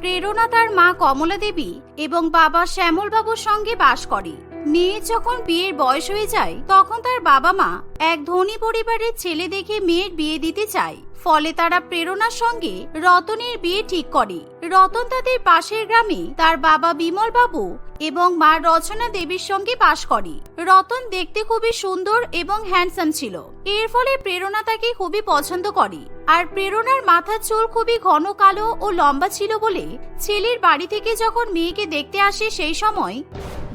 প্রেরণা তার মা কমলা দেবী এবং বাবা শ্যামলবাবুর সঙ্গে বাস করে। মেয়ের যখন বিয়ের বয়স হয়ে যায়, তখন তার বাবা মা এক ধনী পরিবারের ছেলে দেখে মেয়ের বিয়ে দিতে চায়। ফলে তারা প্রেরণার সঙ্গে রতনের বিয়ে ঠিক করে। রতন তাদের পাশের গ্রামে তার বাবা বিমল বাবু এবং মা রচনা দেবীর সঙ্গে বাস করে। রতন দেখতে খুবই সুন্দর এবং হ্যান্ডসাম ছিল। এর ফলে প্রেরণা তাকে খুবই পছন্দ করে। আর প্রেরণার মাথার চুল খুবই ঘন কালো ও লম্বা ছিল বলে ছেলের বাড়ি থেকে যখন মেয়েকে দেখতে আসে সেই সময়,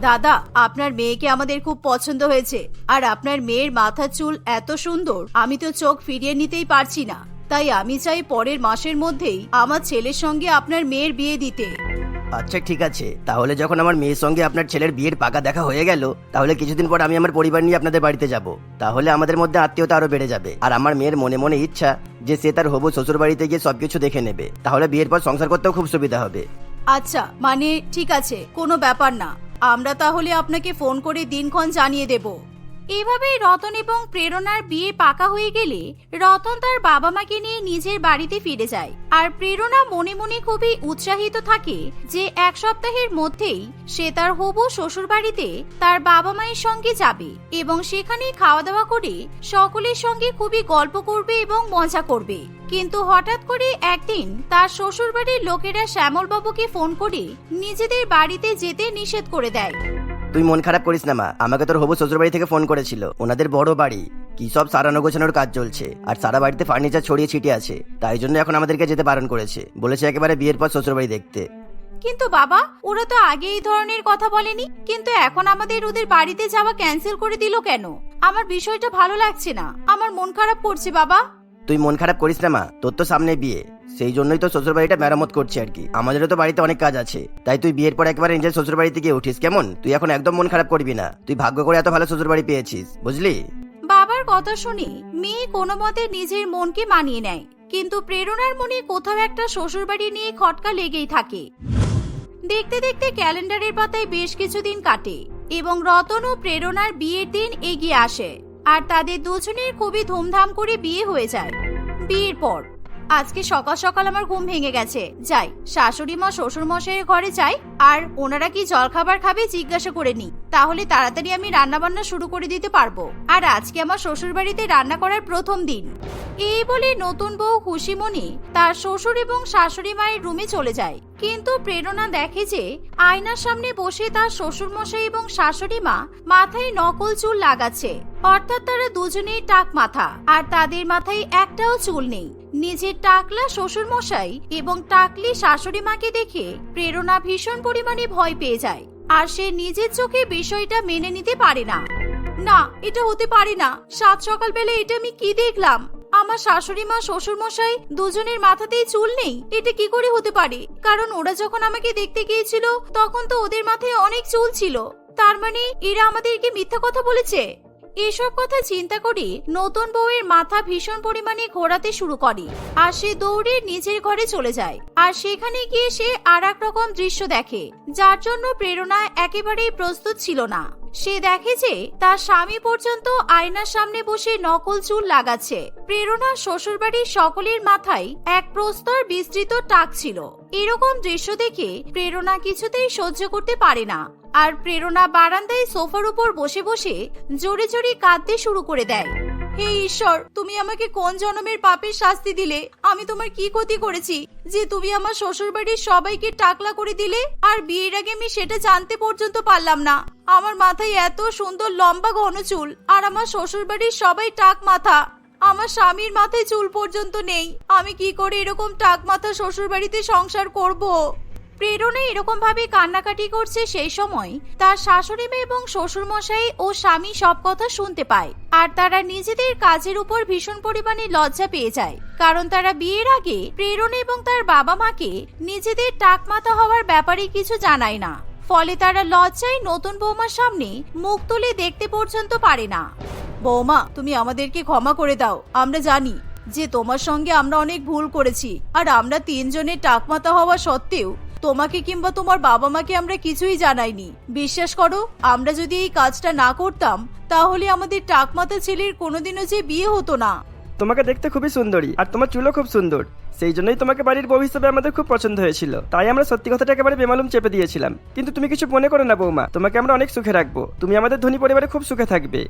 দাদা, আপনার মেয়েকে আমাদের খুব পছন্দ হয়েছে আর আপনার মেয়ের মাথার চুল এত সুন্দর, আমি তো চোখ ফিরিয়ে নিতেই পারছি না। তাই আমি চাই পরের মাসের মধ্যেই আমার ছেলের সঙ্গে আপনার মেয়ের বিয়ে দিতে। আচ্ছা ঠিক আছে। তাহলে যখন আমার মেয়ের সঙ্গে আপনার ছেলের বিয়ের পাকা দেখা হয়ে গেল, তাহলে কিছুদিন পর আমি আমার পরিবার নিয়ে আপনাদের বাড়িতে যাব। তাহলে আমাদের মধ্যে আত্মীয়তা আরও বেড়ে যাবে। আর আমার মেয়ের মনে মনে ইচ্ছা যে সে তার হবু শ্বশুর বাড়িতে গিয়ে সবকিছু দেখে নেবে। তাহলে বিয়ের পর সংসার করতেও খুব সুবিধা হবে। আচ্ছা মানে ঠিক আছে, কোনো ব্যাপার না। আমরা তাহলে আপনাকে ফোন করে দিনক্ষণ জানিয়ে দেব। এভাবেই রতন এবং প্রেরণার বিয়ে পাকা হয়ে গেলে রতন তার বাবা মাকে নিয়ে নিজের বাড়িতে ফিরে যায়। আর প্রেরণা মনে মনে খুবই উৎসাহিত থাকে যে এক সপ্তাহের মধ্যেই সে তার হবু শ্বশুর বাড়িতে তার বাবা মায়ের সঙ্গে যাবে এবং সেখানে খাওয়া দাওয়া করে সকলের সঙ্গে খুবই গল্প করবে এবং মজা করবে। কিন্তু হঠাৎ করে একদিন তার শ্বশুর বাড়ির লোকেরা শ্যামল বাবুকে ফোন করে নিজেদের বাড়িতে যেতে নিষেধ করে দেয়। তুই মন খারাপ করিস না, মা। আমাকে তোর হবু শ্বশুর বাড়ি থেকে ফোন করেছিল। ওনাদের বড় বাড়ি। কি সব সারানো গোছানোর কাজ চলছে। আর সারা বাড়িতে ফার্নিচার ছড়িয়ে ছিটিয়ে আছে। তাই জন্য এখন আমাদেরকে যেতে বারণ করেছে। বলেছে একেবারে বিয়ের পর শ্বশুর বাড়ি দেখতে। কিন্তু বাবা, ওরা তো আগে এই ধরনের কথা বলেনি। কিন্তু এখন আমাদের ওদের বাড়িতে যাওয়া ক্যান্সেল করে দিল কেন? আমার বিষয়টা ভালো লাগছে না। আমার মন খারাপ করছে, বাবা। তুই মন খারাপ করিস না, মা। তোর তো সামনে বিয়ে। সেই জন্যই তো শ্বশুর বাড়িটা মেরামত করছে আর কি। আমাদেরও তো বাড়িতে অনেক কাজ আছে। তাই তুই বিয়ের পর একবার নিজের শ্বশুর বাড়িতে গিয়ে উঠিস, কেমন? তুই এখন একদম মন খারাপ করবি না। তুই ভাগ্য করে এত ভালো শ্বশুর বাড়ি পেয়েছিস, বুঝলি? বাবার কথা শুনে, মেয়ে কোনো মতে নিজের মনকে মানিয়ে নেয়। কিন্তু প্রেরণার মনে কোথাও একটা শ্বশুরবাড়ি নিয়ে খটকা লেগেই থাকে। দেখতে দেখতে ক্যালেন্ডারের পাতায় বেশ কিছুদিন কাটে এবং রতন ও প্রেরণার বিয়ের দিন এগিয়ে আসে। আর তাদের দুজনের খুবই ধুমধাম করে বিয়ে হয়ে যায়। বিয়ের পর। আজকে সকাল সকাল আমার ঘুম ভেঙে গেছে। যাই, শাশুড়ি মা শ্বশুর মশাইয়ের ঘরে যাই, আর ওনারা কি জলখাবার খাবে জিজ্ঞাসা করে নি তাহলে তাড়াতাড়ি আমি রান্না বান্না শুরু করে দিতে পারব। আর আজকে আমার শ্বশুর বাড়িতে রান্না করার প্রথম দিন। এই বলে নতুন বউ খুশিমণি তার শ্বশুর এবং শাশুড়ি মায়ের রুমে চলে যায়। কিন্তু প্রেরণা দেখে যে আয়নার সামনে বসে তার শ্বশুর মশাই এবং শাশুড়ি মা মাথায় নকল চুল লাগাচ্ছে। অর্থাৎ তারা দুজনেই টাক মাথা, আর তাদের মাথায় একটাও চুল নেই। নিজের টাকলা শ্বশুর মশাই এবং টাকলি শাশুড়ি মাকে দেখে প্রেরণা ভীষণ পরিমাণে ভয় পেয়ে যায়, আর সে নিজের চোখে বিষয়টা মেনে নিতে পারে না। না, এটা হতে পারে না। সাত সকালবেলা এটা আমি কি দেখলাম? আমার শাশুড়ি মা শ্বশুর মশাই দুজনের মাথাতেই চুল নেই, এটা কি করে হতে পারে? কারণ ওরা যখন আমাকে দেখতে গিয়েছিল, তখন তো ওদের মাথায় অনেক চুল ছিল। তার মানে এরা আমাদেরকে মিথ্যা কথা বলেছে? এসব কথা চিন্তা করে নতুন বউয়ের মাথা ভীষণ পরিমাণে ঘোরাতে শুরু করে। আর সে দৌড়ে নিজের ঘরে চলে যায়। আর সেখানে গিয়ে সে আর রকম দৃশ্য দেখে, যার জন্য প্রেরণা একেবারেই প্রস্তুত ছিল না। সে দেখে যে তার স্বামী পর্যন্ত আয়নার সামনে বসে নকল চুল লাগাচ্ছে। প্রেরণার শ্বশুরবাড়ির সকলের মাথায় এক প্রস্তর বিস্তৃত টাক ছিল। এরকম দৃশ্য দেখে প্রেরণা কিছুতেই সহ্য করতে পারে না। আর প্রেরণা বারান্দায় সোফার উপর বসে বসে জোরে জোরে কাঁদতে শুরু করে দেয়। হে ঈশ্বর, তুমি আমাকে কোন জনমের পাপের শাস্তি দিলে? আমি তোমার কি ক্ষতি করেছি? যে তুমি আমার শ্বশুর বাড়ির সবাইকে টাকলা করে দিলে? আর বিয়ের আগে আমি সেটা জানতে পর্যন্ত পারলাম না। আমার মাথায় এত সুন্দর লম্বা ঘন চুল, আর আমার শ্বশুর বাড়ির সবাই টাক মাথা। আমার স্বামীর মাথায় চুল পর্যন্ত নেই। আমি কি করে এরকম টাক মাথা শ্বশুর বাড়িতে সংসার করব? প্রেরণা এরকম ভাবে কান্নাকাটি করছে সেই সময় তার শাশুড়ি মেয়ে এবং শ্বশুর মশাই ও স্বামী সব কথা শুনতে পায়। আর তারা নিজেদের কাজের উপর ভীষণ পরিমাণে লজ্জা পেয়ে যায়। কারণ তারা বিয়ের আগে প্রেরণা এবং তার বাবা মাকে নিজেদের টাকমাথা হওয়ার ব্যাপারে কিছু জানায় না। ফলে তারা লজ্জায় নতুন বৌমার সামনে মুখ তুলে দেখতে পর্যন্ত পারে না। বৌমা, তুমি আমাদেরকে ক্ষমা করে দাও। আমরা জানি যে তোমার সঙ্গে আমরা অনেক ভুল করেছি। আর আমরা তিনজনের টাকমাতা হওয়া সত্ত্বেও তোমাকে কিংবা তোমার বাবা মাকে আমরা কিছুই জানাইনি। বিশ্বাস করো, আমরা যদি এই কাজটা না করতাম, তাহলে আমাদের টাকমাতা ছেলের কোনোদিনও যে বিয়ে হতো না। তোমাকে দেখতে খুবই সুন্দরী আর তোমার চুলও খুব সুন্দর। সেই জন্যই তোমাকে বাড়ির বউ হিসেবে আমাদের খুব পছন্দ হয়েছিল। তাই আমরা সত্যি কথাটা একেবারে বেমালুম চেপে দিয়েছিলাম। কিন্তু তুমি কিছু মনে করো না, বৌমা। তোমাকে আমরা অনেক সুখে রাখব। তুমি আমাদের ধনী পরিবারে খুব সুখে থাকবে।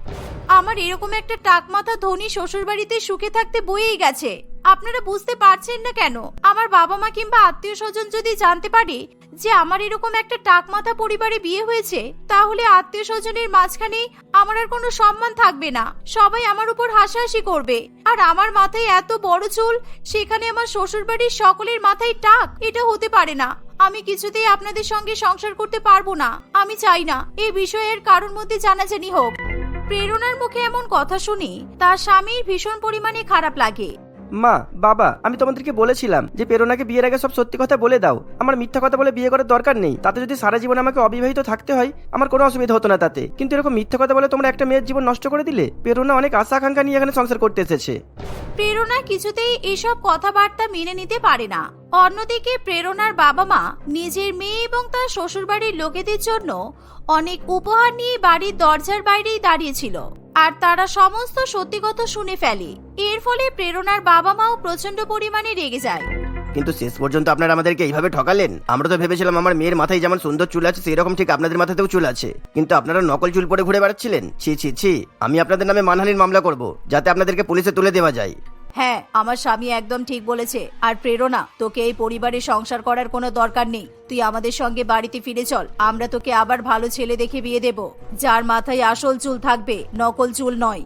আমার এরকম একটা টাকমাথা ধনী শ্বশুর বাড়িতে সুখে থাকতে বয়েই গেছে। আপনারা বুঝতে পারছেন না কেন? আমার বাবা মা কিংবা আত্মীয় স্বজন যদি জানতে পারে যে আমার এরকম একটা টাকমাথা পরিবারে বিয়ে হয়েছে, তাহলে আত্মীয় স্বজনের মাঝখানে আমার আর কোনো সম্মান থাকবে না। সবাই আমার উপর হাসাহাসি করবে। আর আমার মাথায় এত বড় চুল, সেখানে আমার শ্বশুর বাড়ির সকলের মাথায় টাক, এটা হতে পারে না। আমি কিছুতেই আপনাদের সঙ্গে সংসার করতে পারব না। আমি চাই না এই বিষয়ের কারোর মধ্যে জানাজানি হোক। প্রেরণার মুখে এমন কথা শুনি, তার স্বামীর ভীষণ পরিমাণে খারাপ লাগে। মা, বাবা, আমি তোমাদেরকে বলেছিলাম যে প্রেরণাকে বিয়ের আগে সব সত্যি কথা বলে দাও। আমার মিথ্যা কথা বলে বিয়ে করার দরকার নেই। তাতে যদি সারা জীবন আমাকে অবিবাহিত থাকতে হয়, আমার কোনো অসুবিধা হতো না তাতে। কিন্তু এরকম মিথ্যা কথা বলে তোমরা একটা মেয়ের জীবন নষ্ট করে দিলে? প্রেরণা অনেক আশা আকাঙ্ক্ষা নিয়ে এখানে সংসার করতে এসেছে। প্রেরণা কিছুতেই এসব কথাবার্তা মেনে নিতে পারে না। অন্যদিকে প্রেরণার বাবা মা নিজের মেয়ে এবং তার শ্বশুরবাড়ির লোকেদের জন্য অনেক উপহার নিয়ে বাড়ির দরজার বাইরেই দাঁড়িয়েছিল। আর তারা সমস্ত সত্যি কথা শুনে ফেলে। এর ফলে প্রেরণার বাবা মাও প্রচণ্ড পরিমাণে রেগে যায়। কিন্তু শেষ পর্যন্ত আপনারা আমাদেরকে এইভাবে ঠকালেন? আমরা তো ভেবেছিলাম আমার মেয়ের মাথায় যেমন সুন্দর চুল আছে, সেরকম ঠিক আপনাদের মাথাতেও চুল আছে। কিন্তু আপনারা নকল চুল পরে ঘুরে বেড়াচ্ছিলেন? ছি ছি ছি। আমি আপনাদের নামে মানহানির মামলা করব, যাতে আপনাদেরকে পুলিশে তুলে দেওয়া যায়। হ্যাঁ আমার স্বামী একদম ঠিক বলেছে, আর প্রেরণা, তোকে এই পরিবারে সংসার করার কোনো দরকার নেই। তুই আমাদের সঙ্গে বাড়িতে ফিরে চল, আমরা তোকে আবার ভালো ছেলে দেখে বিয়ে দেব, যার মাথায় আসল চুল থাকবে, নকল চুল নয়।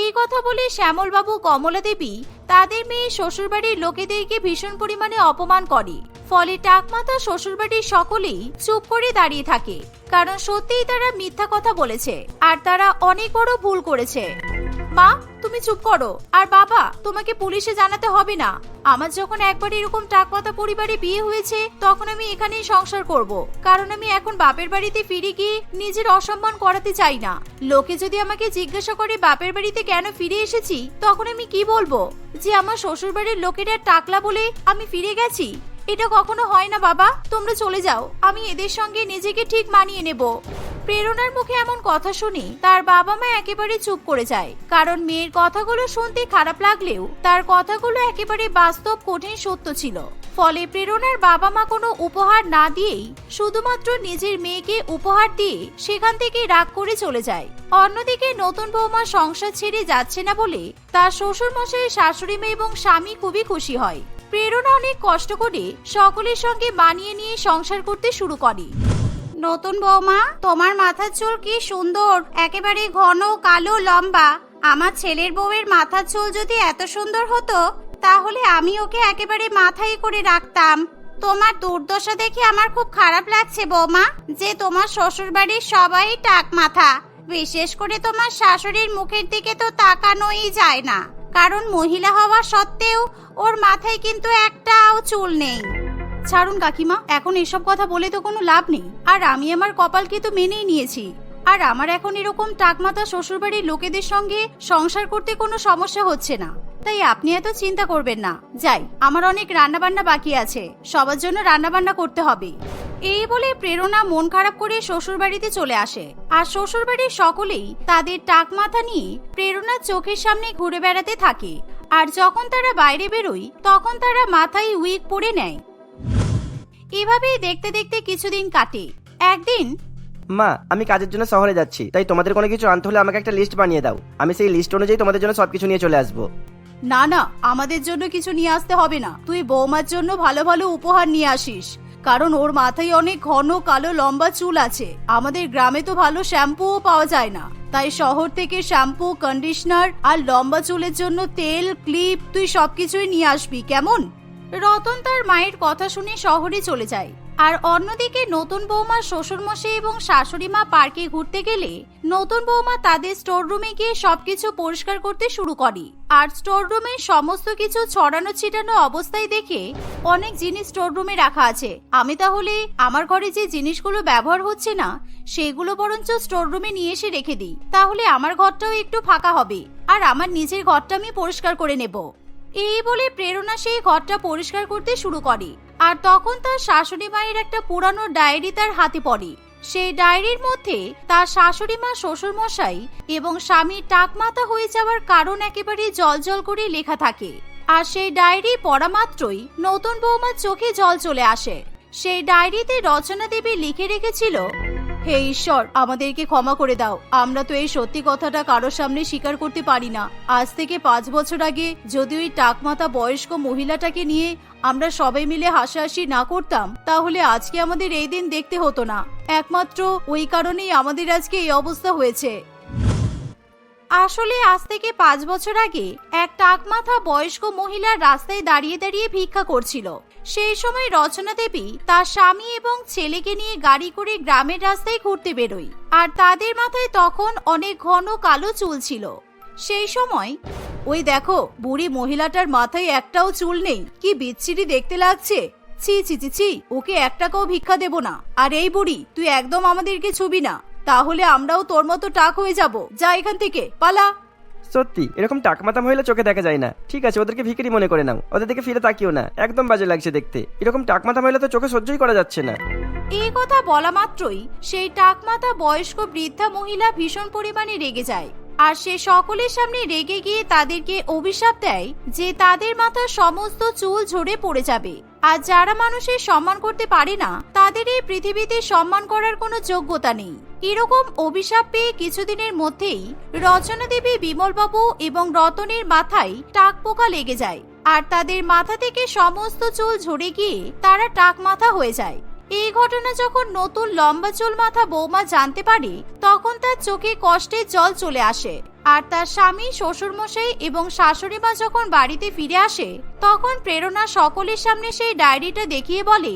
এই কথা বলে শ্যামলবাবু কমলা দেবী তাদের মেয়ে শ্বশুরবাড়ির লোকেদেরকে ভীষণ পরিমাণে অপমান করে। ফলে টাকমাতা শ্বশুরবাড়ির সকলেই চুপ করে দাঁড়িয়ে থাকে। কারণ সত্যিই তারা মিথ্যা কথা বলেছে। আর তারা অনেক বড় ভুল করেছে। মা, তুমি চুপ করো। আর বাবা, তোমাকে পুলিশে জানাতে হবে না। আমার যখন একবার এরকম টাকমাতা পরিবারে বিয়ে হয়েছে, তখন আমি এখানেই সংসার করব। কারণ আমি এখন বাপের বাড়িতে ফিরে গিয়ে নিজের অসম্মান করাতে চাই না। লোকে যদি আমাকে জিজ্ঞাসা করে বাপের বাড়িতে কেন ফিরে এসেছি, তখন আমি কি বলব? যে আমার শ্বশুরবাড়ির লোকেরা টাকলা বলে আমি ফিরে গেছি, এটা কখনো হয় না বাবা। তোমরা চলে যাও, আমি এদের সঙ্গে নিজেকে ঠিক মানিয়ে নেব। প্রেরণার মুখে এমন কথা শুনি তার বাবা মা একেবারে চুপ করে যায়, কারণ মেয়ের কথাগুলো শুনতে খারাপ লাগলেও তার কথাগুলো একেবারে বাস্তব, কঠিন সত্য ছিল। ফলে প্রেরণার বাবা মা কোনো উপহার না দিয়েই শুধুমাত্র নিজের মেয়েকে উপহার দিয়ে সেখান থেকে রাগ করে চলে যায়। অন্যদিকে নতুন বৌমা সংসার ছেড়ে যাচ্ছে না বলে তার শ্বশুর মশাই শাশুড়ি মেয়ে এবং স্বামী খুবই খুশি হয়। প্রেরণা অনেক কষ্ট করে সকলের সঙ্গে মানিয়ে নিয়ে সংসার করতে শুরু করে। নতুন বৌমা, তোমার মাথার চুল কি সুন্দর? একেবারে ঘন, কালো, লম্বা। আমার ছেলের বউয়ের মাথার চুল যদি এত সুন্দর হতো তাহলে আমি ওকে একেবারে মাথায় করে রাখতাম। তোমার দুর্দশা দেখে আমার খুব খারাপ লাগছে, বৌমা, যে তোমার শ্বশুর বাড়ির সবাই টাক মাথা। বিশেষ করে তোমার শাশুড়ির মুখের দিকে তো তাকানোই যায় না। কারণ মহিলা হওয়া সত্ত্বেও ওর মাথায় কিন্তু একটাও চুল নেই। ছাড়ুন কাকিমা, এখন এসব কথা বলে তো কোনো লাভ নেই। আর আমি আমার কপালকে তো মেনেই নিয়েছি। আর আমার এখন এরকম টাকমাতা শ্বশুরবাড়ির লোকেদের সঙ্গে সংসার করতে কোনো সমস্যা হচ্ছে না। তাই আপনি এত চিন্তা করবেন না। যাই, আমার অনেক রান্নাবান্না বাকি আছে। সবার জন্য রান্নাবান্না করতে হবে। এই বলে প্রেরণা মন খারাপ করে শ্বশুরবাড়িতে চলে আসে। আর শ্বশুরবাড়ির সকলেই তাদের টাক মাথা নিয়ে প্রেরণার চোখের সামনে ঘুরে বেড়াতে থাকে। আর যখন তারা বাইরে বেরোয়, তখন তারা মাথায় উইক পরে নেয়। এভাবেই দেখতে দেখতে কিছুদিন কাটে। একদিন মা, আমি কাজের জন্য শহরে যাচ্ছি, তাই তোমাদের কোনো কিছু আনতে হলে আমাকে একটা লিস্ট বানিয়ে দাও। আমি সেই লিস্ট অনুযায়ী তোমাদের জন্য সবকিছু নিয়ে চলে আসব। না না, আমাদের জন্য কিছু নিয়ে আসতে হবে না। তুই বৌমার জন্য ভালো ভালো উপহার নিয়ে আসিস, কারণ ওর মাথায় অনেক ঘন কালো লম্বা চুল আছে। আমাদের গ্রামে তো ভালো শ্যাম্পুও পাওয়া যায় না। তাই শহর থেকে শ্যাম্পু কন্ডিশনার আর লম্বা চুলের জন্য তেল ক্লিপ তুই সবকিছুই নিয়ে আসবি, কেমন? রতন তার মায়ের কথা শুনে শহরে চলে যায়। আর অন্যদিকে নতুন বৌমা শ্বশুরমশাই এবং শাশুড়ি মা পার্কে ঘুরতে গেলে নতুন বৌমা তাদের স্টোর রুমে গিয়ে সবকিছু পরিষ্কার করতে শুরু করে। আর স্টোর রুমে সমস্ত কিছু ছড়ানো ছিটানো অবস্থায় দেখে অনেক জিনিস স্টোর রুমে রাখা আছে। আমি তাহলে আমার ঘরে যে জিনিসগুলো ব্যবহার হচ্ছে না, সেগুলো বরঞ্চ স্টোর রুমে নিয়ে এসে রেখে দিই। তাহলে আমার ঘরটাও একটু ফাঁকা হবে। আর আমার নিজের ঘরটা আমি পরিষ্কার করে নেব। এই বলে প্রেরণা সেই ঘরটা পরিষ্কার করতে শুরু করে। আর তখন তার শাশুড়ি মায়ের একটা পুরানো ডায়েরি তার হাতে পড়ে। সেই ডায়েরির মধ্যে তার শাশুড়ি মা, শ্বশুর মশাই এবং স্বামীর টাকমাতা হয়ে যাওয়ার কারণ একেবারে জল করে লেখা থাকে। আর সেই ডায়েরি পড়া মাত্রই নতুন বৌমার চোখে জল চলে আসে। সেই ডায়েরিতে রচনা দেবী লিখে রেখেছিল হে ঈশ্বর, আমাদেরকে ক্ষমা করে দাও। আমরা তো এই সত্যি কথাটা কারোর সামনে স্বীকার করতে পারি না। আজ থেকে পাঁচ বছর আগে যদি ওই টাকমাতা বয়স্ক মহিলাটাকে নিয়ে আমরা সবাই মিলে হাসাহাসি না করতাম, তাহলে আজকে আমাদের এই দিন দেখতে হতো না। একমাত্র ওই কারণেই আমাদের আজকে এই অবস্থা হয়েছে। আসলে আজ থেকে পাঁচ বছর আগে এক টাকমাথা বয়স্ক মহিলার রাস্তায় দাঁড়িয়ে দাঁড়িয়ে ভিক্ষা করছিল। সেই সময় রচনা দেবী তার স্বামী এবং ছেলেকে নিয়ে গাড়ি করে গ্রামের রাস্তায় ঘুরতে বেরোয়। আর তাদের মাথায় তখন অনেক ঘন কালো চুল ছিল। সেই সময়, ওই দেখো, বুড়ি মহিলাটার মাথায় একটাও চুল নেই। কি বিচ্ছিরি দেখতে লাগছে। ছি ছি ছি ছি, ওকে এক টাকাও ভিক্ষা দেব না। আর এই বুড়ি, তুই একদম আমাদেরকে ছুবি না। তাহলে আমরাও তোর মতো টাক হয়ে যাব। যা এখান থেকে পালা। সত্যি এরকম টাকমাতা মহিলা চোখে দেখা যায় না। ঠিক আছে ওদেরকে ভিকিরি মনে করে নাও। ওদের দিকে ফিরে তাকিও না। একদম বাজে লাগছে দেখতে। এরকম টাক টাকমাতা মহিলা তো চোখে সহ্যই করা যাচ্ছে না। এই কথা বলা মাত্রই সেই টাকমাতা বয়স্ক বৃদ্ধা মহিলা ভীষণ পরিমাণে রেগে যায়। আর সে সকলের সামনে রেগে গিয়ে তাদেরকে অভিশাপ দেয় যে তাদের মাথা সমস্ত চুল ঝরে পড়ে যাবে। আর যারা মানুষের সম্মান করতে পারে না, তাদের এই পৃথিবীতে সম্মান করার কোনো যোগ্যতা নেই। এরকম অভিশাপ পেয়ে কিছুদিনের মধ্যেই রচনা দেবী বিমলবাবু এবং রতনের মাথায় টাক পোকা লেগে যায়। আর তাদের মাথা থেকে সমস্ত চুল ঝরে গিয়ে তারা টাক মাথা হয়ে যায়। এই ঘটনা যখন নতুন লম্বা চুল মাথা বৌমা জানতে পারে, তখন তার চোখে কষ্টের জল চলে আসে। আর তার স্বামী, শ্বশুরমশাই এবং শাশুড়ি মা যখন বাড়িতে ফিরে আসে, তখন প্রেরণা সকলের সামনে সেই ডায়েরিটা দেখিয়ে বলে,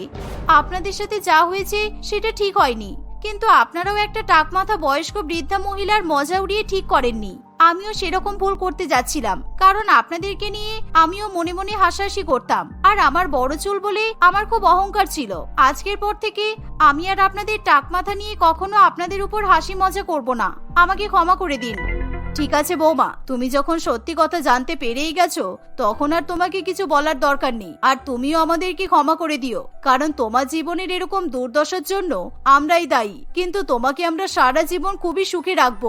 আপনাদের সাথে যা হয়েছে সেটা ঠিক হয়নি। কিন্তু আপনারাও একটা টাকমাথা বয়স্ক বৃদ্ধা মহিলার মজা উড়িয়ে ঠিক করেননি। আমিও সেরকম ভুল করতে যাচ্ছিলাম। কারণ আপনাদেরকে নিয়ে আমিও মনে মনে হাসাহাসি করতাম। আর আমার বড় চুল বলে আমার খুব অহংকার ছিল। আজকের পর থেকে আমি আর আপনাদের টাক মাথা নিয়ে কখনো আপনাদের উপর হাসি মজা করব না। আমাকে ক্ষমা করে দিন। ঠিক আছে, বৌমা, তুমি যখন সত্যি কথা জানতে পেরেই গেছো, তখন আর তোমাকে কিছু বলার দরকার নেই। আর তুমিও আমাদেরকে ক্ষমা করে দিও। কারণ তোমার জীবনের এরকম দুর্দশার জন্য আমরাই দায়ী। কিন্তু তোমাকে আমরা সারা জীবন খুবই সুখে রাখব।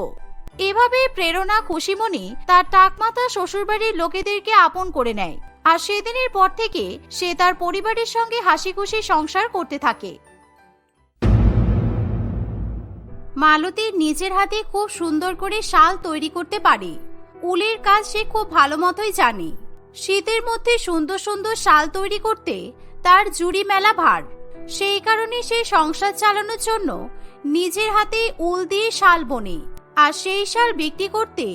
এভাবে প্রেরণা খুশিমণি তার টাকমাতা শ্বশুরবাড়ির লোকেদেরকে আপন করে নেয়। আর সেদিনের পর থেকে সে তার পরিবারের সঙ্গে হাসি খুশি সংসার করতে থাকে। মালতীর নিজের হাতে খুব সুন্দর করে শাল তৈরি করতে পারে। উলের কাজ সে খুব ভালো মতোই জানে। শীতের মধ্যে সুন্দর সুন্দর শাল তৈরি করতে তার জুড়ি মেলা ভার। সেই কারণে সে সংসার চালানোর জন্য নিজের হাতে উল দিয়ে শাল বোনে। আর সেই শাল বিক্রি করতে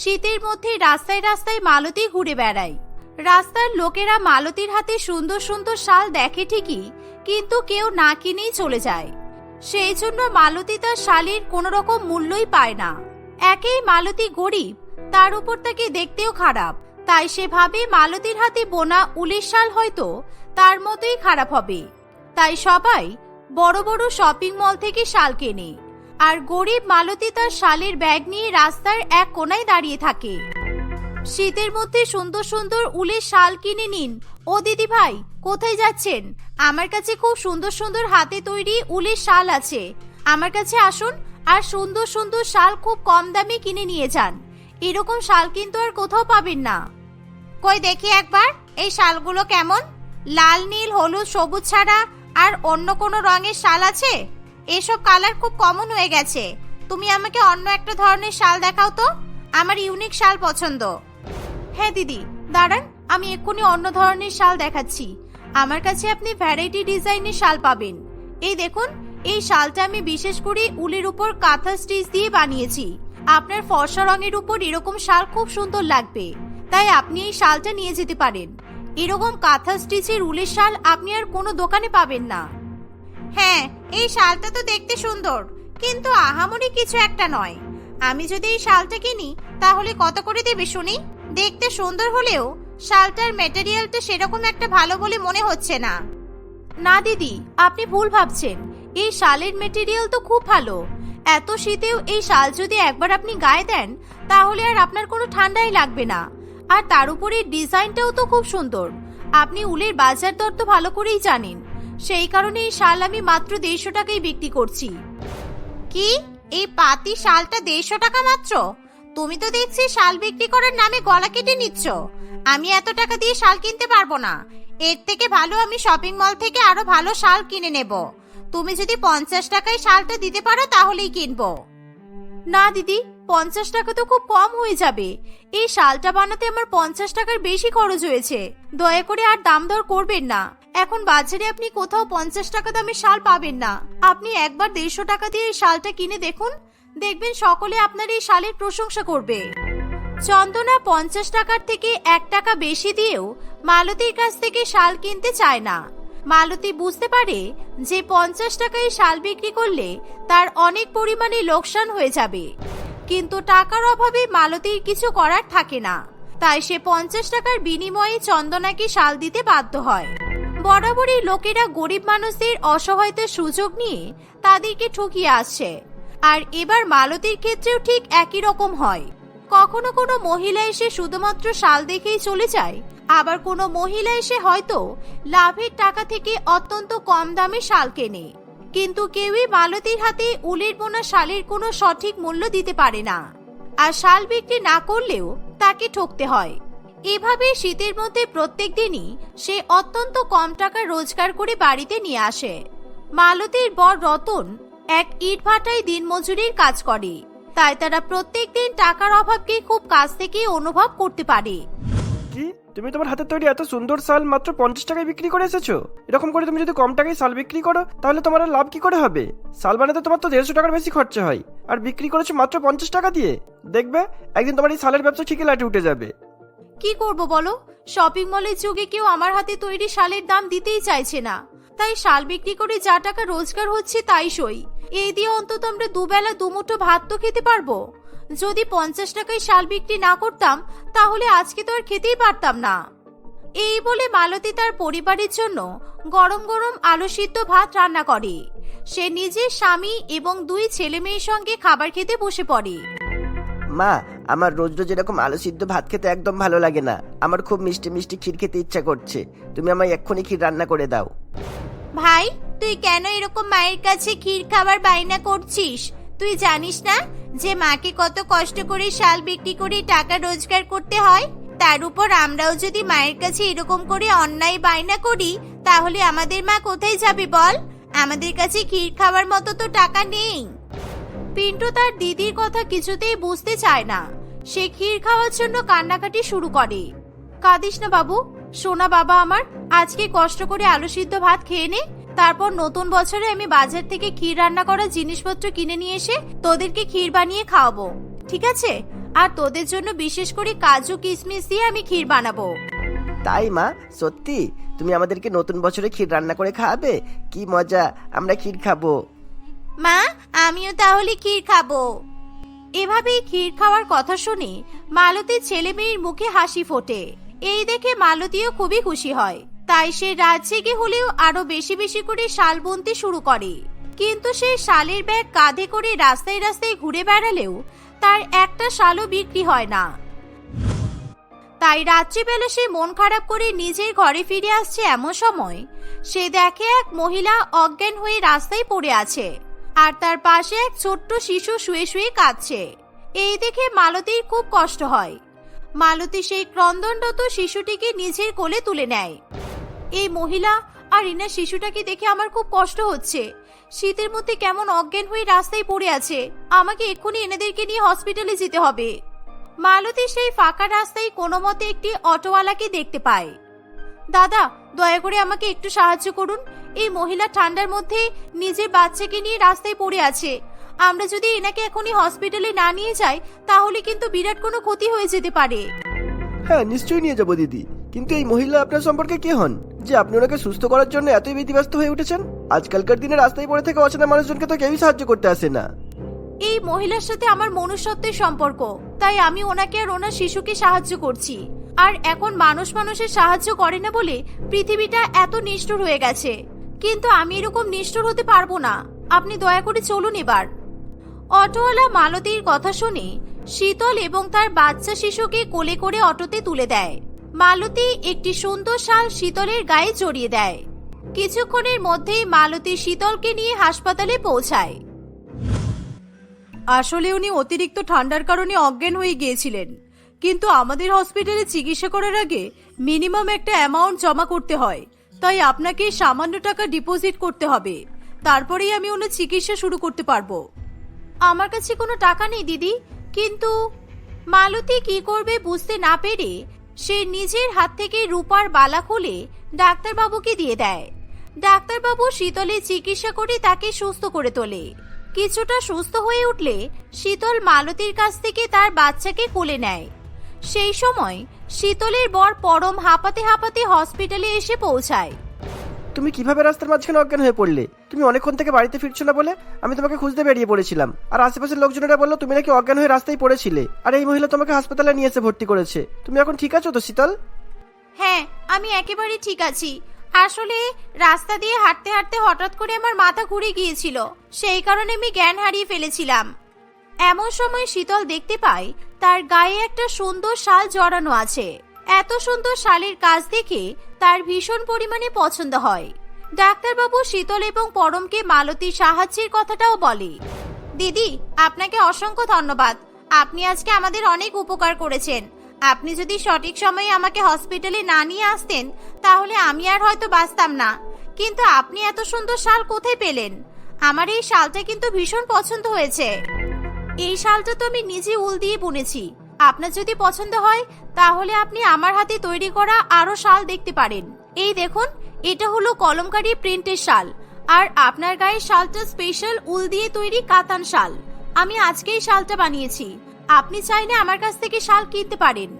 শীতের মধ্যে রাস্তায় রাস্তায় মালতী ঘুরে বেড়ায়। রাস্তার লোকেরা মালতির হাতে সুন্দর সুন্দর শাল দেখে ঠিকই, কিন্তু কেউ না কিনেই চলে যায়। সেই জন্য মালতী তার শালের কোনো রকম মূল্যই পায় না। একেই মালতী গরিব, তার উপর তাকে দেখতেও খারাপ। তাই সে ভাবে মালতীর হাতে বোনা উলের শাল হয়তো তার মতোই খারাপ হবে। তাই সবাই বড় বড় শপিং মল থেকে শাল কেনে। আর গরিব মালতী তার শালের ব্যাগ নিয়ে রাস্তার এক কোনায় দাঁড়িয়ে থাকে। শীতের মধ্যে সুন্দর সুন্দর উলের শাল কিনে নিন। ও দিদি ভাই, কোথায় যাচ্ছেন? আমার কাছে খুব সুন্দর সুন্দর হাতে তৈরি উলের শাল আছে। আমার কাছে আসুন আর সুন্দর সুন্দর শাল খুব কম দামে কিনে নিয়ে যান। এরকম শাল কিন্তু আর কোথাও পাবেন না। কই দেখি একবার, এই শালগুলো কেমন? লাল, নীল, হলুদ, সবুজ ছাড়া আর অন্য কোনো রঙের শাল আছে? এসব কালার খুব কমন হয়ে গেছে। তুমি আমাকে অন্য একটা ধরনের শাল দেখাও তো। আমার ইউনিক শাল পছন্দ। হ্যাঁ দিদি। দাঁড়ান, আমি এক্ষুনি অন্য ধরনের শাল দেখাচ্ছি। আমার কাছে আপনি ভ্যারাইটি ডিজাইনের শাল পাবেন। এই দেখুন, এই শালটা আমি বিশেষ করে উলের উপর কাঁথা স্টিচ দিয়ে বানিয়েছি। আপনার ফর্সা রঙের উপর এরকম শাল খুব সুন্দর লাগবে। তাই আপনি এই শালটা নিয়ে যেতে পারেন। এরকম কাঁথা স্টিচের উলের শাল আপনি আর কোনো দোকানে পাবেন না। হ্যাঁ এই শালটা তো দেখতে সুন্দর, কিন্তু আহামরি কিছু একটা নয়। আমি যদি এই শালটা কিনি, তাহলে কত করে দেবে শুনি? দেখতে সুন্দর হলেও শালটার ম্যাটেরিয়ালটা সেরকম একটা ভালো বলে মনে হচ্ছে না। না দিদি, আপনি ভুল ভাবছেন। এই শালের মেটেরিয়াল তো খুব ভালো। এত শীতেও এই শাল যদি একবার আপনি গায়ে দেন, তাহলে আর আপনার কোনো ঠান্ডাই লাগবে না। আর তার উপরে ডিজাইনটাও তো খুব সুন্দর। আপনি উলের বাজার দর তো ভালো করেই জানেন। সেই কারণে এই শাল আমি মাত্র দেড়শো টাকাই বিক্রি করছি। কি? এই পাতি শালটা দেড়শো টাকা মাত্র? তুমি তো দেখছি শাল বিক্রি করার নামে গলা কেটে নিচ্ছ। আমি এত টাকা দিয়ে শাল কিনতে পারব না। এর থেকে ভালো আমি শপিং মল থেকে আরও ভালো শাল কিনে নেব। তুমি যদি পঞ্চাশ টাকায় শালটা দিতে পারো, তাহলেই কিনবো। না দিদি, পঞ্চাশ টাকা তো খুব কম হয়ে যাবে। এই শালটা বানাতে আমার পঞ্চাশ টাকার বেশি খরচ হয়েছে। দয়া করে আর দাম দর করবেন না। এখন বাজারে আপনি কোথাও পঞ্চাশ টাকা দামে শাল পাবেন না। আপনি একবার দেড়শো টাকা দিয়ে এই শালটা কিনে দেখুন। দেখবেন সকলে আপনার এই শালের প্রশংসা করবে। চন্দনা পঞ্চাশ টাকার থেকে এক টাকা বেশি দিয়েও মালতীর কাছ থেকে শাল কিনতে চায় না। মালতী বুঝতে পারে যে পঞ্চাশ টাকায় শাল বিক্রি করলে তার অনেক পরিমাণে লোকসান হয়ে যাবে। কিন্তু টাকার অভাবে মালতীর কিছু করার থাকে না। তাই সে পঞ্চাশ টাকার বিনিময়ে চন্দনাকে শাল দিতে বাধ্য হয়। বরাবরই লোকেরা গরিব মানুষদের অসহায়তার সুযোগ নিয়ে তাদেরকে ঠকিয়ে আসছে। আর এবার মালতীর ক্ষেত্রেও ঠিক একই রকম হয়। কখনো কোনো মহিলা এসে শুধুমাত্র শাল দেখেই চলে যায়, আবার কোনো মহিলা এসে হয়তো লাভের টাকা থেকে অত্যন্ত কম দামে শাল কেনে। কিন্তু কেউই মালতীর হাতে উলের বোনা শালের কোনো সঠিক মূল্য দিতে পারে না। আর শাল বিক্রি না করলেও তাকে ঠকতে হয়। এভাবে শীতের মধ্যে প্রত্যেক দিনই সে অত্যন্ত কম টাকা রোজগার করে বাড়িতে নিয়ে আসে। মালতীর বর রতন এক ইট ভাটায় দিনমজুরির কাজ করে। তাই তারা প্রত্যেক দিন টাকার অভাবকে খুব কাছ থেকে অনুভব করতে পারে। কি? তুমি তোমার হাতে তৈরি এত সুন্দর শাল মাত্র পঞ্চাশ টাকায় বিক্রি করে এসেছ? এরকম করে তুমি যদি কম টাকায় শাল বিক্রি করো, তাহলে তোমার আর লাভ কি করে হবে? শাল বানাতে তোমার তো দেড়শো টাকার বেশি খরচা হয়। আর বিক্রি করেছ মাত্র পঞ্চাশ টাকা দিয়ে। দেখবে, একদিন তোমার এই শালের ব্যবসা ঠিকই লাটে উঠে যাবে। কি করব বলো? শপিং মলের যুগে কেউ আমার হাতে তৈরি শালের দাম দিতেই চাইছে না। তাই শাল বিক্রি করে যা টাকা রোজগার হচ্ছে তাই সই। এই দিয়ে অন্তত আমরা দুবেলা দুমুঠো ভাত তো খেতে পারব। যদি পঞ্চাশ টাকায় শাল বিক্রি না করতাম, তাহলে আজকে তো আর খেতেই পারতাম না। এই বলে মালতী তার পরিবারের জন্য গরম গরম আলু সিদ্ধ ভাত রান্না করে। সে নিজের স্বামী এবং দুই ছেলে মেয়ের সঙ্গে খাবার খেতে বসে পড়ে। মা, আমার রোজ রোজ এরকম আলু সিদ্ধ ভাত খেতে একদম ভালো লাগে না। আমার খুব মিষ্টি মিষ্টি ক্ষীর খেতে ইচ্ছা করছে। তুমি আমায় এক্ষুনি ক্ষীর রান্না করে দাও। ভাই, তুই কেন এরকম মায়ের কাছে ক্ষীর খাবার বায়না করছিস? তুই জানিস না যে মাকে কত কষ্ট করে শাল বিক্রি করে টাকা রোজগার করতে হয়? তার উপর আমরাও যদি মায়ের কাছে এরকম করে অন্যায় বায়না করি, তাহলে আমাদের মা কোথায় যাবে বল? আমাদের কাছে ক্ষীর খাওয়ার মতো তো টাকা নেই। পিন্টু তার দিদির কথা কিছুতেই বুঝতে চায় না। সে ক্ষীর খাওয়ার জন্য কান্নাকাটি শুরু করে। কাঁদিস না বাবু, সোনা বাবা আমার, আজকে কষ্ট করে আলু সিদ্ধ ভাত খেয়ে নে, তারপর নতুন বছরে আমি বাজার থেকে ক্ষীর রান্না করা জিনিসপত্র কিনে নিয়ে এসে তোদেরকে ক্ষীর বানিয়ে খাওয়াবো, ঠিক আছে? আর তোদের জন্য বিশেষ করে কাজু কিশমিশ দিয়ে আমি ক্ষীর বানাবো। তাই মা, সত্যি? তুমি আমাদেরকে নতুন বছরে ক্ষীর রান্না করে খাওয়াবে? কি মজা, আমরা ক্ষীর খাব। মা, আমিও তাহলে ক্ষীর খাব। এভাবেই ক্ষীর খাওয়ার কথা শুনে মালতীর ছেলে মেয়ের মুখে হাসি ফোটে। এই দেখে মালতীও খুবই খুশি হয়। তাই সে রাত জেগে হলেও আরও বেশি বেশি করে শাল বুনতে শুরু করে। কিন্তু সে শালের ব্যাগ কাঁধে করে রাস্তায় রাস্তায় ঘুরে বেড়ালেও তার একটা শালও বিক্রি হয় না। তাই রাত্রিবেলা সে মন খারাপ করে নিজের ঘরে ফিরে আসছে এমন সময় সে দেখে এক মহিলা অজ্ঞান হয়ে রাস্তায় পড়ে আছে। আর তার পাশে এক ছোট্ট শিশু শুয়ে শুয়ে কাঁদছে। এই দেখে মালতীর খুব কষ্ট হয়। মালতী সেই ক্রন্দনরত শিশুটিকে নিজের কোলে তুলে নেয়। এই মহিলা আর ইনা শিশুটাকে দেখে আমার খুব কষ্ট হচ্ছে। শীতের মধ্যে কেমন অজ্ঞান হয়ে রাস্তায় পড়ে আছে। আমাকে এক্ষুনি এনাদেরকে নিয়ে হসপিটালে যেতে হবে। মালতী সেই ফাঁকা রাস্তায় কোনো মতে একটি অটোওয়ালাকে দেখতে পায়। দাদা দয়া করে আমাকে একটু সাহায্য করুন। এই মহিলা ঠান্ডার মধ্যে নিজের বাচ্চাকে নিয়ে রাস্তায় পড়ে আছে। আমরা যদি এনাকে এখনই হসপিটালে না নিয়ে যাই তাহলে কিন্তু বিরাট কোনো ক্ষতি হয়ে যেতে পারে। হ্যাঁ নিশ্চয়ই নিয়ে যাব দিদি। কিন্তু এই মহিলা আপনার সম্পর্কে কে হন? যে আপনি ওনাকে সুস্থ করার জন্য এতই ব্যতিব্যস্ত হয়ে উঠেছেন? আজকালকার দিনে রাস্তায় পড়ে থেকে অচেনা মানুষজনকে তো কেউই সাহায্য করতে আসে না। এই মহিলার সাথে আমার মনুষ্যত্বের সম্পর্ক তাই আমি ওনাকে আর ওনার শিশুকে সাহায্য করছি। আর এখন মানুষ মানুষের সাহায্য করে না বলে পৃথিবীটা এত নিষ্ঠুর হয়ে গেছে। কিন্তু আমি এরকম নিষ্ঠুর হতে পারব না। আপনি দয়া করে চলুন এবার। অটোওয়ালা মালতীর কথা শুনে শীতল এবং তার বাচ্চা শিশুকে কোলে করে অটোতে তুলে দেয়। মালতী একটি সুন্দর শাল শীতলের গায়ে জড়িয়ে দেয়। কিছুক্ষণের মধ্যেই মালতী শীতলকে নিয়ে হাসপাতালে পৌঁছায়। আসলে উনি অতিরিক্ত ঠান্ডার কারণে অজ্ঞান হয়ে গিয়েছিলেন। কিন্তু আমাদের হসপিটালে চিকিৎসা করার আগে মিনিমাম একটা অ্যামাউন্ট জমা করতে হয়। তাই আপনাকে সামান্য টাকা ডিপোজিট করতে হবে। তারপরেই আমি ওনার চিকিৎসা শুরু করতে পারব। আমার কাছে কোনো টাকা নেই, দিদি। কিন্তু মালতী কি করবে বুঝতে না পেরে সে নিজের হাত থেকে রূপার বালা খুলে ডাক্তারবাবুকে দিয়ে দেয়। ডাক্তারবাবু শীতলে চিকিৎসা করে তাকে সুস্থ করে তোলে। কিছুটা সুস্থ হয়ে উঠলে শীতল মালতীর কাছ থেকে তার বাচ্চাকে কোলে নেয়। সেই সময় শীতলের বর পরম হাঁপাতে হাঁপাতে হসপিটালে এসে পৌঁছায়। তুমি কীভাবে রাস্তার মাঝখানে অজ্ঞান হয়ে পড়লে? তুমি অনেকক্ষণ থেকে বাড়িতে ফিরছো না বলে আমি তোমাকে খুঁজতে বেরিয়ে পড়েছিলাম। আর আশেপাশের লোকজনেরা বলল তুমি নাকি অজ্ঞান হয়ে রাস্তায় পড়েছিলে। আর এই মহিলা তোমাকে হাসপাতালে নিয়ে এসে ভর্তি করেছে। তুমি এখন ঠিক আছো তো শীতল? হ্যাঁ আমি একেবারে ঠিক আছি। আসলে রাস্তা দিয়ে হাঁটতে হাঁটতে হঠাৎ করে আমার মাথা ঘুরে গিয়েছিল। সেই কারণে আমি জ্ঞান হারিয়ে ফেলেছিলাম। এমন সময় শীতল দেখতে পায় তার গায়ে একটা সুন্দর শাল জড়ানো আছে। এত সুন্দর শালের কাজ দেখে তার ভীষণ পরিমাণে পছন্দ হয়। ডাক্তারবাবু শীতল এবং পরমকে মালতীর সাহায্যের কথাটাও বলে। দিদি, আপনাকে অসংখ্য ধন্যবাদ। আপনি আজকে আমাদের অনেক উপকার করেছেন। আপনি যদি সঠিক সময়ে আমাকে হসপিটালে না নিয়ে আসতেন, তাহলে আমি আর হয়তো বাঁচতাম না। কিন্তু আপনি এত সুন্দর শাল কোথায় পেলেন? আমার এই শালটা কিন্তু ভীষণ পছন্দ হয়েছে। এই শালটা তো আমি নিজে উল দিয়ে বুনেছি। আপনার যদি পছন্দ হয়, তাহলে আপনি আমার হাতে তৈরি করা আরও শাল দেখতে পারেন। এই দেখুন, এটা হলো কলমকারী প্রিন্টের শাল। আর আপনার গায়ে শালটা স্পেশাল উল দিয়ে তৈরি কাতান শাল। আমি আজকেই শালটা বানিয়েছি। আপনি চাইলে আমার কাছ থেকে শাল কিনতে পারেন।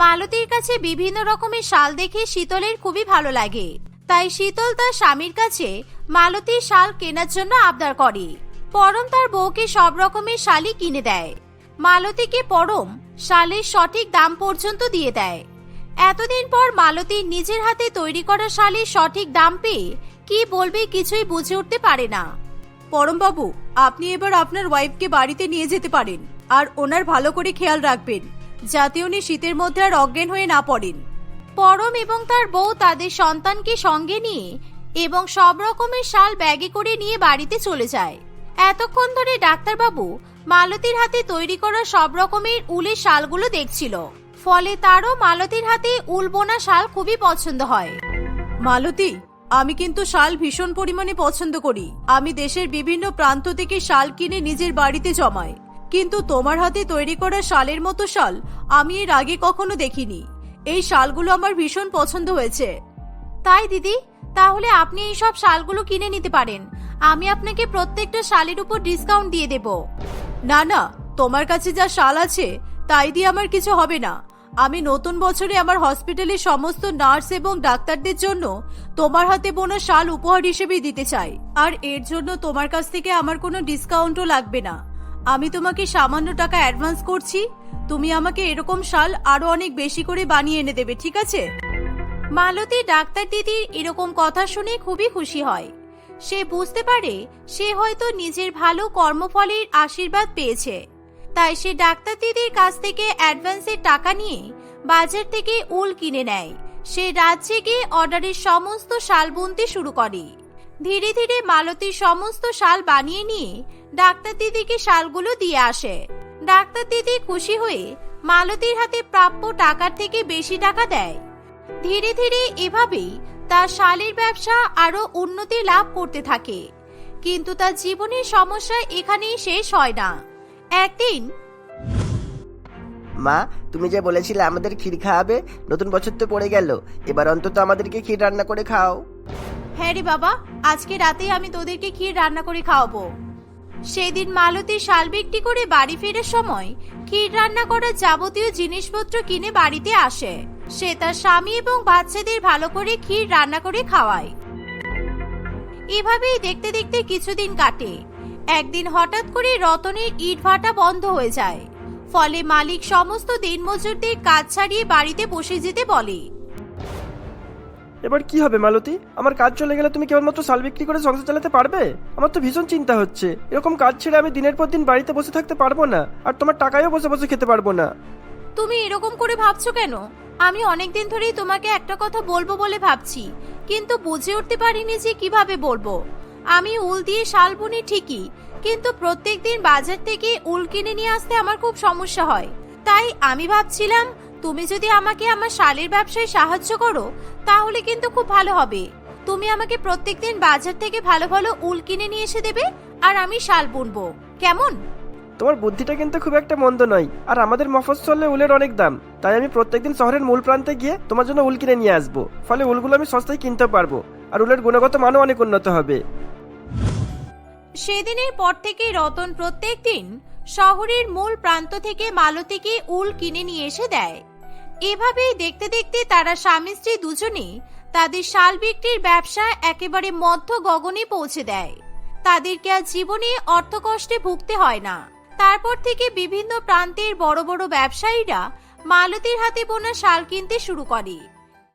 মালতীর কাছে বিভিন্ন রকমের শাল দেখে শীতলের খুবই ভালো লাগে। তাই শীতল তার স্বামীর কাছে মালতীর শাল কেনার জন্য আবদার করে। পরম তার বউকে সব রকমের শালই কিনে দেয়। মালতীকে পরম শালের সঠিক দাম পর্যন্ত দিয়ে দেয়। এতদিন পর মালতী নিজের হাতে তৈরি করা শালের সঠিক দাম পেয়ে কি বলবে কিছুই বুঝে উঠতে পারে না। পরমবাবু, আপনি এবার আপনার ওয়াইফকে বাড়িতে নিয়ে যেতে পারেন আর ওনার ভালো করে খেয়াল রাখবেন, যাতে উনি শীতের মধ্যে আর অজ্ঞান হয়ে না পড়েন। পরম এবং তার বউ তাদের সন্তানকে সঙ্গে নিয়ে এবং সব রকমের শাল ব্যাগে করে নিয়ে বাড়িতে চলে যায়। এতক্ষণ ধরে ডাক্তারবাবু মালতীর হাতে তৈরি করা সব রকমের উলের শালগুলো দেখছিল। ফলে তারও মালতীর হাতে উল বোনা শাল খুবই পছন্দ হয়। মালতী আমি কিন্তু শাল ভীষণ পরিমাণে পছন্দ করি। আমি দেশের বিভিন্ন প্রান্ত থেকে শাল কিনে নিজের বাড়িতে জমাই। কিন্তু তোমার হাতে তৈরি করা শালের মতো শাল আমি এর আগে কখনো দেখিনি। এই শালগুলো আমার ভীষণ পছন্দ হয়েছে। তাই দিদি তাহলে আপনি এই সব শালগুলো কিনে নিতে পারেন। আমি আপনাকে প্রত্যেকটা শালের উপর ডিসকাউন্ট দিয়ে দেব। না না, তোমার কাছে যা শাল আছে, তাই দিয়ে আমার কিছু হবে না। আমি নতুন বছরে আমার হসপিটালের সমস্ত নার্স এবং ডাক্তারদের জন্য তোমার হাতে বোনা শাল উপহার হিসেবে দিতে চাই। আর এর জন্য তোমার কাছ থেকে আমার কোনো ডিসকাউন্টও লাগবে না। আমি তোমাকে সামান্য টাকা অ্যাডভান্স করছি। তুমি আমাকে এরকম শাল আরও অনেক বেশি করে বানিয়ে এনে দেবে, ঠিক আছে? মালতী ডাক্তার দিদির এরকম কথা শুনে খুবই খুশি হয়। সে বুঝতে পারে সে হয়তো নিজের ভালো কর্মফলের আশীর্বাদ পেয়েছে। তাই সে ডাক্তার দিদির কাছ থেকে অ্যাডভান্সের টাকা নিয়ে বাজার থেকে উল কিনে নেয়। সে রাত জেগে অর্ডারের সমস্ত শাল বুনতে শুরু করে। ধীরে ধীরে মালতীর সমস্ত শাল বানিয়ে নিয়ে ডাক্তার দিদিকে শালগুলো দিয়ে আসে। ডাক্তার দিদি খুশি হয়ে মালতীর হাতে প্রাপ্য টাকার থেকে বেশি টাকা দেয়। ধীরে ধীরে এভাবেই তার শালের ব্যবসা আরও উন্নতি লাভ করতে থাকে। কিন্তু তার জীবনের সমস্যা এখানেই শেষ হয় না। একদিন মা তুমি যে বলেছিলে আমাদের ক্ষীর খাওয়াবে নতুন বছর তো পড়ে গেল। এবার অন্তত আমাদেরকে ক্ষীর রান্না করে খাও। হ্যাঁ রে বাবা আজকে রাতেই আমি তোদেরকে ক্ষীর রান্না করে খাওয়াবো। সেদিন মালতী শাল বিক্রি করে বাড়ি ফেরার সময় ক্ষীর রান্না করার যাবতীয় জিনিসপত্র কিনে বাড়িতে আসে। সে তার স্বামী এবং বাচ্চাদের ভালো করে ক্ষীর রান্না করে খাওয়ায়। এভাবেই দেখতে দেখতে কিছুদিন কাটে। একদিন হঠাৎ করে রতনের ইট ভাটা বন্ধ হয়ে যায়। ফলে মালিক সমস্ত দিনমজুরদের কাজ ছাড়িয়ে বাড়িতে বসে যেতে বলে। এবার কি হবে, মালতী? আমার কাজ চলে গেলে তুমি কেবলমাত্র শাল বিক্রি করে সংসার চালাতে পারবে? আমার তো ভীষণ চিন্তা হচ্ছে। এরকম কাজ ছেড়ে আমি দিনের পর দিন বাড়িতে বসে থাকতে পারব না, আর তোমার টাকায়ও বসে বসে খেতে পারব না। তুমি এরকম করে ভাবছ কেন? আমি অনেক দিন ধরেই তোমাকে একটা কথা বলব বলে ভাবছি, কিন্তু বুঝে উঠতে পারিনি যে কীভাবে বলব। আমি উল দিয়ে শাল বুনি ঠিকই, কিন্তু প্রত্যেকদিন বাজার থেকে উল কিনে নিয়ে আসতে আমার খুব সমস্যা হয়। তাই আমি ভাবছিলাম তুমি যদি আমাকে আমার শালের ব্যবসায় সাহায্য করো তাহলে কিন্তু খুব ভালো হবে। তুমি আমাকে প্রত্যেকদিন বাজার থেকে ভালো ভালো উল কিনে নিয়ে এসে দেবে আর আমি শাল বুনবো। কেমন? তোমার বুদ্ধিটা কিন্তু খুব একটা মন্দ নয় আর আমাদের মফস্বলে উলের অনেক দাম। তাই আমি প্রত্যেকদিন শহরের মূল প্রান্তে গিয়ে তোমার জন্য উল কিনে নিয়ে আসব। ফলে উলগুলো আমি সস্তায় কিনতে পারব আর উলের গুণগত মানও অনেক উন্নত হবে। সেদিনের পর থেকে রতন প্রত্যেকদিন শহরের মূল প্রান্ত থেকে মালতীকে উল কিনে নিয়ে এসে দেয়। এভাবেই দেখতে দেখতে তারা স্বামী স্ত্রী দুজনেই তাদের শাল বিক্রির ব্যবসা একেবারে মধ্য গগনে পৌঁছে দেয়। তাদেরকে আর জীবনে অর্থকষ্টে ভুগতে হয় না। তারপর থেকে বিভিন্ন প্রান্তের বড় বড় ব্যবসায়ীরা মালতীর হাতে বোনা শাল কিনতে শুরু করে।